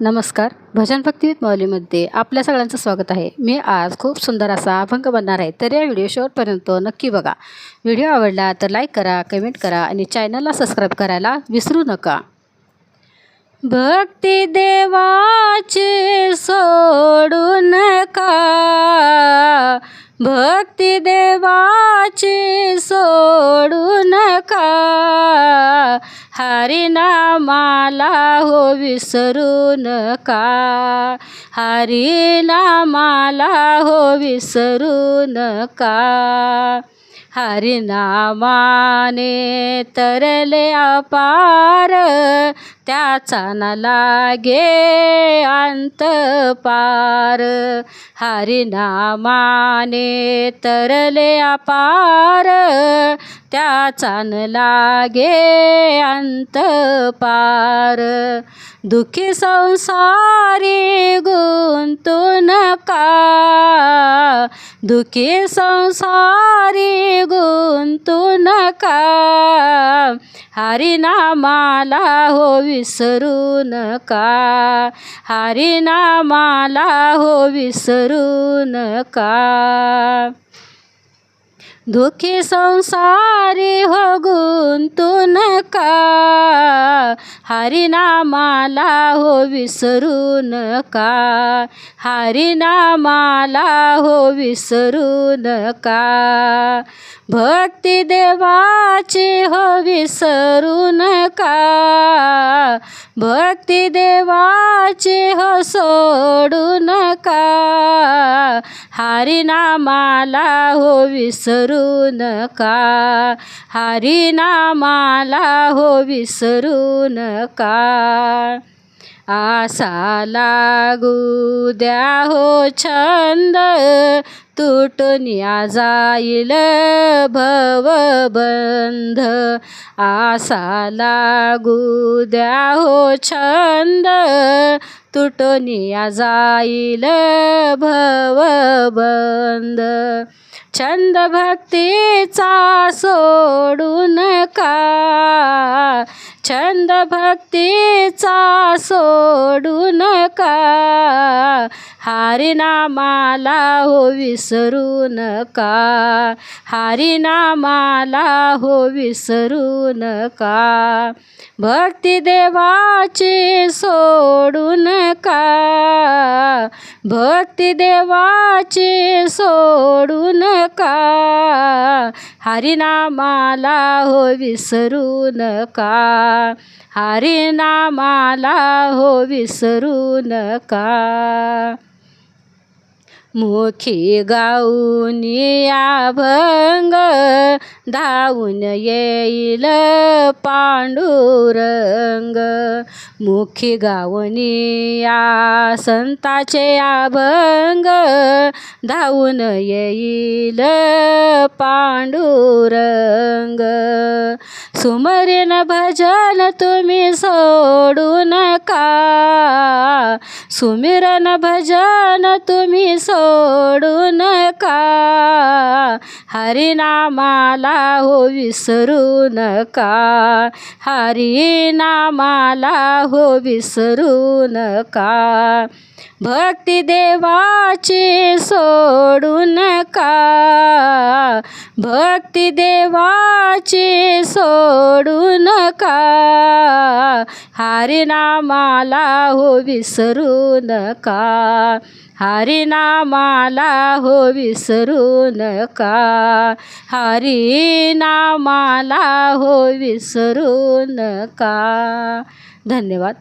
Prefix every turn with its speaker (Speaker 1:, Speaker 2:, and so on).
Speaker 1: नमस्कार. भजन भक्ती विथ मौलीमध्ये आपल्या सगळ्यांचं स्वागत आहे. मी आज खूप सुंदर असा अभंग बनणार आहे. तर या व्हिडिओ शेवटपर्यंत नक्की बघा. व्हिडिओ आवडला तर लाईक करा कमेंट करा आणि चॅनलला सबस्क्राईब करायला विसरू नका. भक्ती देवाचे सोडू नका भक्ती देवाचे सोडू नका हरिनामाला हो विसरू नका हरिनामाला हो विसरू नका हरिनामाने तरले अपार त्याचा न लागे अंत पार. हरिनामाने तरले अपार त्याचा न लागे अंत पार. दुःखी संसारी गुंतू नका दुखी संसारी गुंतू नका. हरिनामाला हो विसरू नका. हरिनामाला हो विसरू नका. दुःखी संसारी हो गुंतू नका. हरिनामाला हो विसरू नका. हरिनामाला हो विसरू नका. भक्ती देवाची हो विसरू नका. भक्ती देवाची हो सोडू नका. हरिनामाला हो विसरू नका. हरिनामाला हो विसरू नका. आसा लागू द्या हो छंद तुटून जाईल भवबंध. आसा लागू द्या हो छंद तुटून जाईल भवबंध. छंद भक्तीचा सोडू नका छंद भक्तीचा सोडू नका हरिनामाला हो विसरू नका. हरिनामाला हो विसरू नका. भक्ती देवाची सोडू नका. भक्ती देवाची सोडू नका. हरिनामाला हो विसरू नका. हरिनामाला हो विसरू नका. मुखी गाऊन अभंग धावून येईल पांडुरंग. मुखी गाऊन या संताचे अभंग धावून येईल पांडुरंग. सुमरेन भजन तुम्ही सोडू नका. सुमिरन भजन तुम्ही सोडू नका. हरिनामाला हो विसरू नका. हरिनामाला हो विसरू नका. भक्ती देवाची सोडू नका. भक्ती देवाचे सोडू नका. हरिनामाला हो विसरू नका. हरिनामाला हो विसरू नका. हरिनामाला हो विसरू नका. धन्यवाद.